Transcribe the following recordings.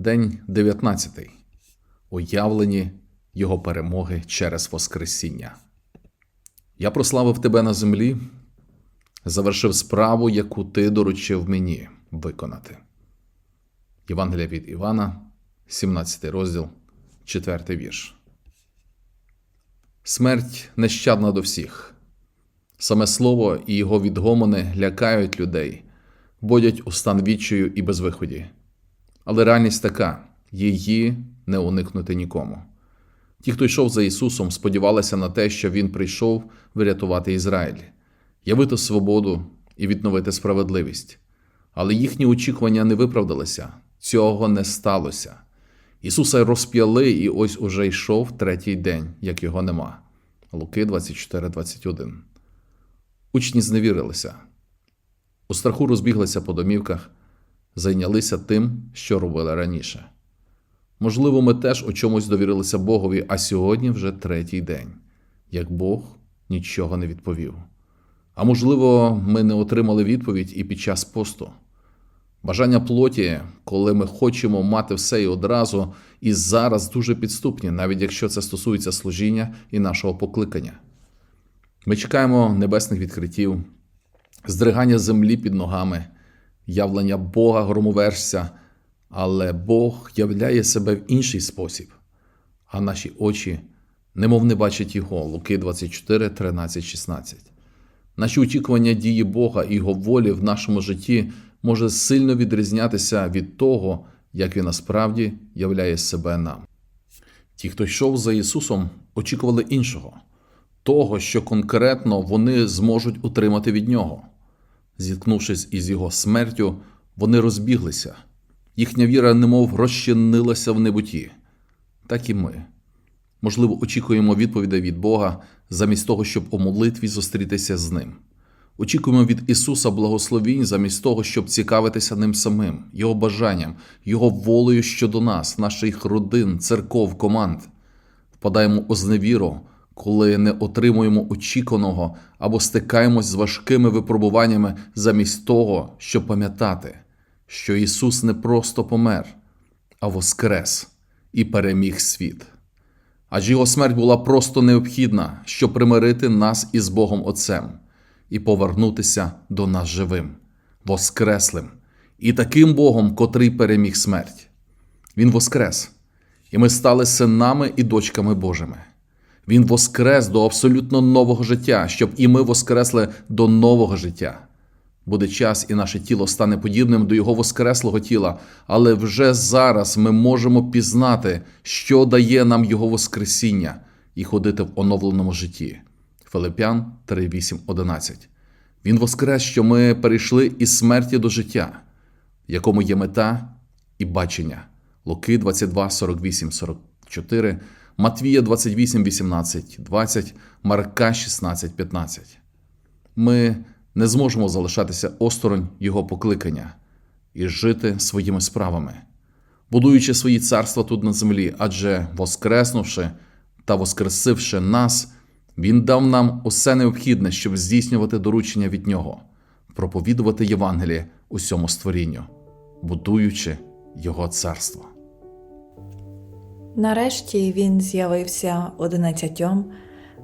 День 19. Уявлені Його перемоги через Воскресіння. Я прославив тебе на землі, завершив справу, яку ти доручив мені виконати. Євангелія від Івана, 17 розділ, 4 вірш. Смерть нещадна до всіх. Саме слово і його відгомони лякають людей, вводять у стан відчаю і безвиході. Але реальність така її не уникнути нікому. Ті, хто йшов за Ісусом, сподівалися на те, що Він прийшов врятувати Ізраїль, явити свободу і відновити справедливість. Але їхні очікування не виправдалися, цього не сталося. Ісуса розп'яли, і ось уже йшов третій день, як його нема. Луки 24, 21. Учні зневірилися. У страху розбіглися по домівках, зайнялися тим, що робили раніше. Можливо, ми теж у чомусь довірилися Богові, а сьогодні вже третій день, як Бог нічого не відповів. А можливо, ми не отримали відповідь і під час посту. Бажання плоті, коли ми хочемо мати все і одразу, і зараз дуже підступні, навіть якщо це стосується служіння і нашого покликання. Ми чекаємо небесних відкриттів, здригання землі під ногами, явлення Бога громовержця, але Бог являє себе в інший спосіб, а наші очі немов не бачать Його. Луки 24, 13, 16. Наші очікування дії Бога і Його волі в нашому житті може сильно відрізнятися від того, як він насправді являє себе нам. Ті, хто йшов за Ісусом, очікували іншого, того, що конкретно вони зможуть утримати від Нього. Зіткнувшись із Його смертю, вони розбіглися. Їхня віра немов розчинилася в небуті. Так і ми. Можливо, очікуємо відповідей від Бога замість того, щоб у молитві зустрітися з Ним. Очікуємо від Ісуса благословінь замість того, щоб цікавитися ним самим, Його бажанням, Його волею щодо нас, наших родин, церков, команд. Впадаємо у зневіру, коли не отримуємо очікуваного або стикаємось з важкими випробуваннями замість того, щоб пам'ятати, що Ісус не просто помер, а воскрес і переміг світ. Адже Його смерть була просто необхідна, щоб примирити нас із Богом Отцем і повернутися до нас живим, воскреслим, і таким Богом, котрий переміг смерть. Він воскрес, і ми стали синами і дочками Божими. Він воскрес до абсолютно нового життя, щоб і ми воскресли до нового життя. Буде час, і наше тіло стане подібним до Його воскреслого тіла, але вже зараз ми можемо пізнати, що дає нам Його Воскресіння і ходити в оновленому житті. Филип'ян 3, 8, 11. Він воскрес, що ми перейшли із смерті до життя, в якому є мета і бачення. Луки 22, 48, 44, Матвія 28, 18, 20, Марка 16, 15. Ми не зможемо залишатися осторонь Його покликання і жити своїми справами, будуючи свої царства тут на землі, адже воскреснувши та воскресивши нас. Він дав нам усе необхідне, щоб здійснювати доручення від нього, проповідувати Євангеліє усьому створінню, будуючи Його царство. Нарешті він з'явився одинадцятьом,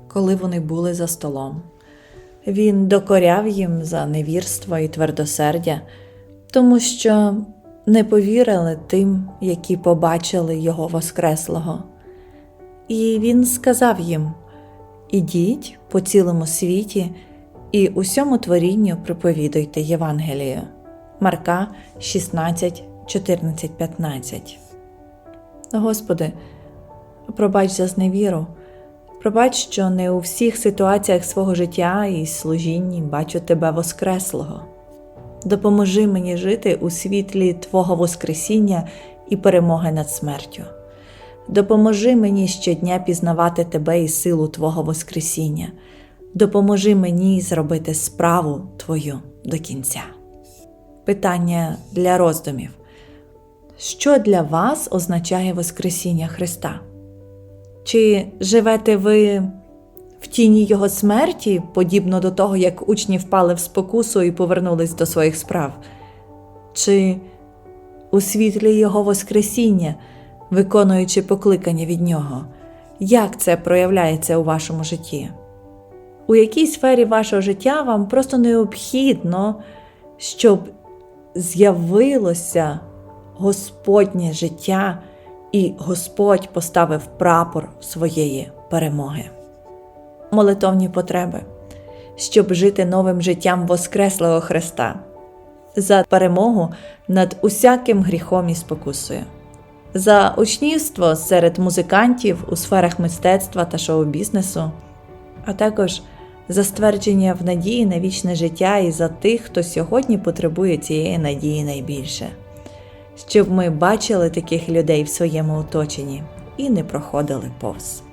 коли вони були за столом. Він докоряв їм за невірство і твердосердя, тому що не повірили тим, які побачили його Воскреслого. І він сказав їм: Ідіть по цілому світі і усьому творінню проповідуйте Євангелію. Марка 16, 14, 15. Господи, пробач за зневіру. Пробач, що не у всіх ситуаціях свого життя і служінні бачу Тебе Воскреслого. Допоможи мені жити у світлі Твого Воскресіння і перемоги над смертю. Допоможи мені щодня пізнавати Тебе і силу Твого Воскресіння. Допоможи мені зробити справу Твою до кінця. Питання для роздумів. Що для вас означає Воскресіння Христа? Чи живете ви в тіні Його смерті, подібно до того, як учні впали в спокусу і повернулись до своїх справ? Чи у світлі Його Воскресіння, виконуючи покликання від Нього. Як це проявляється у вашому житті? У якій сфері вашого життя вам просто необхідно, щоб з'явилося Господнє життя, і Господь поставив прапор своєї перемоги. Молитовні потреби, щоб жити новим життям Воскреслого Христа, за перемогу над усяким гріхом і спокусою, за учнівство серед музикантів у сферах мистецтва та шоу-бізнесу, а також за ствердження в надії на вічне життя і за тих, хто сьогодні потребує цієї надії найбільше, щоб ми бачили таких людей в своєму оточенні і не проходили повз.